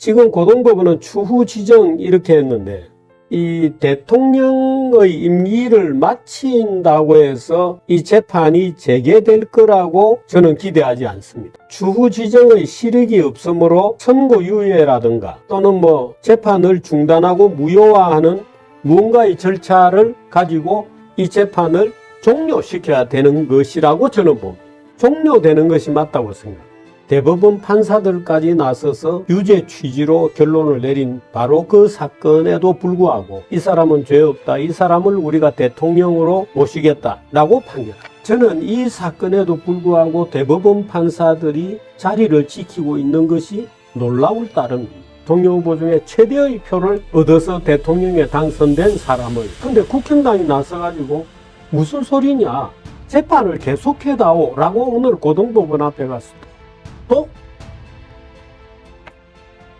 지금 고등법원은 추후 지정 이렇게 했는데 이 대통령의 임기를 마친다고 해서 이 재판이 재개될 거라고 저는 기대하지 않습니다. 추후 지정의 실익이 없으므로 선고 유예라든가 또는 뭐 재판을 중단하고 무효화하는 무언가의 절차를 가지고 이 재판을 종료시켜야 되는 것이라고 저는 봅니다. 종료되는 것이 맞다고 생각합니다. 대법원 판사들까지 나서서 유죄 취지로 결론을 내린 바로 그 사건에도 불구하고 이 사람은 죄 없다. 이 사람을 우리가 대통령으로 모시겠다라고 판결합니다. 저는 이 사건에도 불구하고 대법원 판사들이 자리를 지키고 있는 것이 놀라울 따름입니다. 대통령 후보 중에 최대의 표를 얻어서 대통령에 당선된 사람을 근데 국힘당이 나서가지고 무슨 소리냐 재판을 계속해다오 라고 오늘 고등법원 앞에 때 또